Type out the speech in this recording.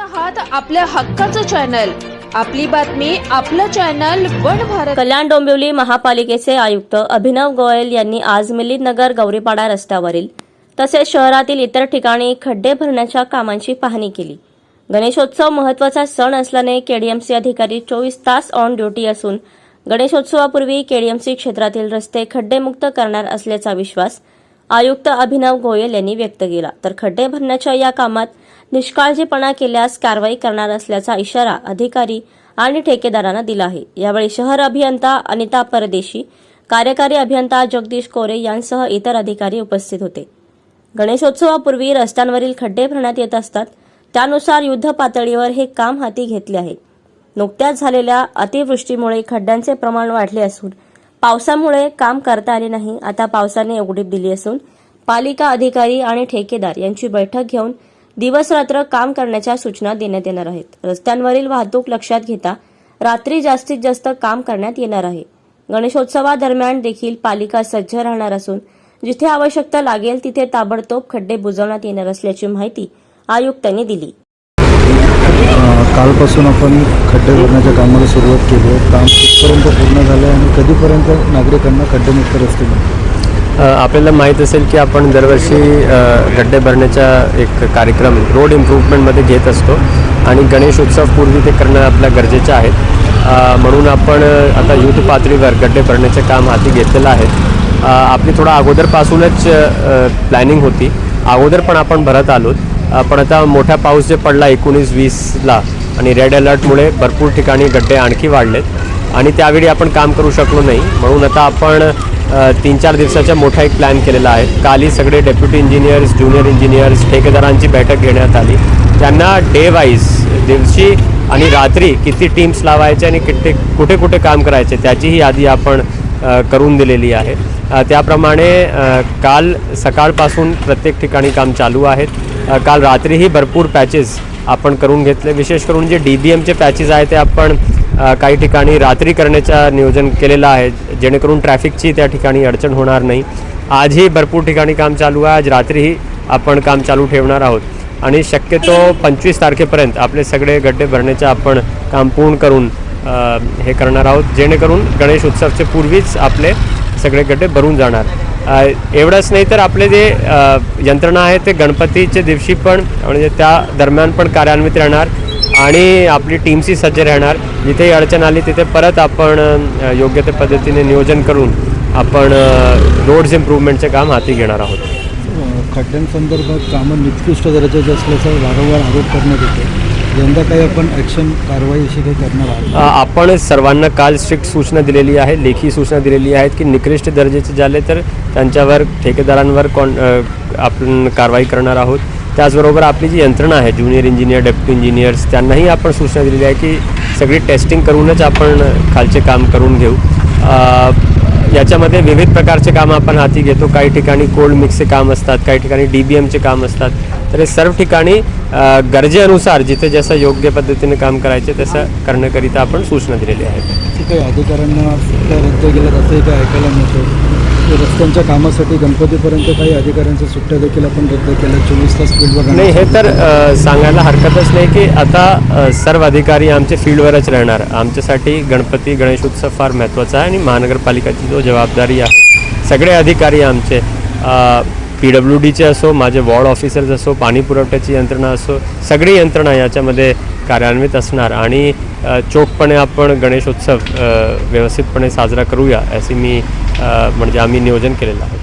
आहात आपल्या हक्काचं चॅनल. आपली बातमी आपलं चॅनल वन भारत. कल्याण डोंबिवली महापालिकेचे आयुक्त अभिनव गोयल यांनी आज मिलिंदनगर गौरीपाडा रस्त्यावरील तसेच शहरातील इतर ठिकाणी खड्डे भरण्याच्या कामांची पाहणी केली. गणेशोत्सव महत्त्वाचा सण असल्याने केडीएमसी अधिकारी चोवीस तास ऑन ड्युटी असून गणेशोत्सवापूर्वी केडीएमसी क्षेत्रातील रस्ते खड्डेमुक्त करणार असल्याचा विश्वास आयुक्त अभिनव गोयल यांनी व्यक्त केला. तर खड्डे भरण्याच्या या कामात निष्काळजीपणा केल्यास कारवाई करणार असल्याचा इशारा अधिकारी आणि ठेकेदारांना दिला आहे. यावेळी शहर अभियंता अनिता परदेशी कार्यकारी अभियंता जगदीश कोरे यांसह इतर अधिकारी उपस्थित होते. गणेशोत्सवापूर्वी रस्त्यांवरील खड्डे भरण्यात येत असतात. त्यानुसार युद्ध पातळीवर हे काम हाती घेतले आहे. नुकत्याच झालेल्या अतिवृष्टीमुळे खड्ड्यांचे प्रमाण वाढले असून पावसामुळे काम करता आले नाही. आता पावसाने उघडीप दिली असून पालिका अधिकारी आणि ठेकेदार यांची बैठक घेऊन दिवसरात्र काम करण्याच्या सूचना देण्यात येणार आहेत. रस्त्यांवरील वाहतूक लक्षात घेता रात्री जास्तीत जास्त काम करण्यात येणार आहे. गणेशोत्सवादरम्यान देखील पालिका सज्ज राहणार असून जिथे आवश्यकता लागेल तिथे ताबडतोब खड्डे बुजवण्यात येणार असल्याची माहिती आयुक्तांनी दिली. कालपासून आपण खड्डे भरण्याच्या कामाला सुरुवात केली आहे. काम कितपर्यंत पूर्ण झालं आहे आणि कधीपर्यंत नागरिकांना खड्डेमुक्त रस्ते मिळतील? आपल्याला माहीत असेल की आपण दरवर्षी गड्डे भरण्याचा एक कार्यक्रम रोड इम्प्रूव्हमेंटमध्ये घेत असतो आणि गणेश उत्सवपूर्वी ते करणं आपल्या गरजेचं आहे. म्हणून आपण आता युद्ध पातळीवर गड्डे भरण्याचे काम हाती घेतलेलं आहे. आपली थोडा अगोदरपासूनच प्लॅनिंग होती. अगोदर पण आपण भरत आलोत. पण आता मोठा पाऊस जे पडला एकोणीस वीसला आणि रेड अलर्टमुळे भरपूर ठिकाणी गड्डे आणखी वाढलेत. आणि त्यावेळी आपण काम करू शकलो नाही. म्हणून आता आपण तीन चार दिवसाचा मोठा एक प्लॅन केलेला आहे. काली सगळे डेप्युटी इंजिनियर्स ज्युनियर इंजिनियर्स ठेकेदारांची बैठक घेण्यात आली. त्यांना डे वाईज दिवशी आणि रात्री किती टीम्स लावायचे आणि किती कुठे कुठे काम करायचे त्याचीही यादी आपण करून दिलेली आहे. त्याप्रमाणे काल सकाळपासून प्रत्येक ठिकाणी काम चालू आहेत. काल रात्रीही भरपूर पॅचेस आपण करून घेतले. विशेष करून जे डी बी एमचे पॅचेस आहे ते आपण काही ठिकाणी रात्री करण्याचा नियोजन केलेलं आहे जेणेकरून ट्रॅफिकची त्या ठिकाणी अडचण होणार नाही. आजही भरपूर ठिकाणी काम चालू आहे आज रात्रीही आपण काम चालू ठेवणार आहोत. आणि शक्यतो पंचवीस तारखेपर्यंत आपले सगळे गड्डे भरण्याचं आपण काम पूर्ण करून हे करणार आहोत जेणेकरून गणेश उत्सवचे पूर्वीच आपले सगळे गड्डे भरून जाणार. एवढंच नाही तर आपले जे यंत्रणा आहे ते गणपतीच्या दिवशी पण म्हणजे त्या दरम्यान पण कार्यान्वित राहणार आणि आपली टीमशी सज्ज राहणार. जिथेही अडचण आली तिथे परत आपण योग्य त्या पद्धतीने नियोजन करून आपण रोड्स इम्प्रूव्हमेंटचे काम हाती घेणार आहोत. खड्ड्यांसंदर्भात कामं निकृष्ट दर्जाचे असल्याचा वारंवार आरोप करण्यात येतो यंदा काही आपण ॲक्शन कारवाई अशी काही करणार आहोत? आपण सर्वांना काल स्ट्रिक्ट सूचना दिलेली आहे लेखी सूचना दिलेली आहेत की निकृष्ट दर्जाचे झाले तर त्यांच्यावर ठेकेदारांवर कॉन आपण कारवाई करणार आहोत. त्याचबरोबर आपली जी यंत्रणा आहे ज्युनियर इंजिनियर डेप्टी इंजिनियर्स त्यांनाही आपण सूचना दिलेली आहे की सगळी टेस्टिंग करूनच आपण खालचे काम करून घेऊ. याच्यामध्ये विविध प्रकारचे कामं आपण हाती घेतो. काही ठिकाणी कोल्ड मिक्सचे काम असतात काही ठिकाणी डी बी एमचे काम असतात. तर हे सर्व ठिकाणी गरजेनुसार जिथे जसं योग्य पद्धतीने काम करायचे तसं करण्याकरिता आपण सूचना दिलेली आहे काही अधिकाऱ्यांना रद्द केलं असंही काही ऐकायला मिळतं? रस्त्यांच्या कामासाठी गणपतीपर्यंत काही अधिकाऱ्यांच्या सुट्ट्या देखील आपण रद्द केल्या. चोवीस तास फील्डवर नाही हे तर अ, सांगायला हरकतच नाही की आता अ, सर्व अधिकारी आमचे फील्डवरच राहणार. आमच्यासाठी गणपती गणेश उत्सव फार महत्त्वाचा आहे आणि महानगरपालिकेची जो जबाबदारी आहे सगळे अधिकारी आमचे पी डब्ल्यू डीचे असो माझे वॉर्ड ऑफिसर्स असो पाणी पुरवठ्याची यंत्रणा असो सगळी यंत्रणा याच्यामध्ये कार्यान्वित असणार आणि चोखपणे आपण गणेशोत्सव व्यवस्थितपणे साजरा करूया असे मी म्हणजे आम्ही नियोजन केलेलं आहे.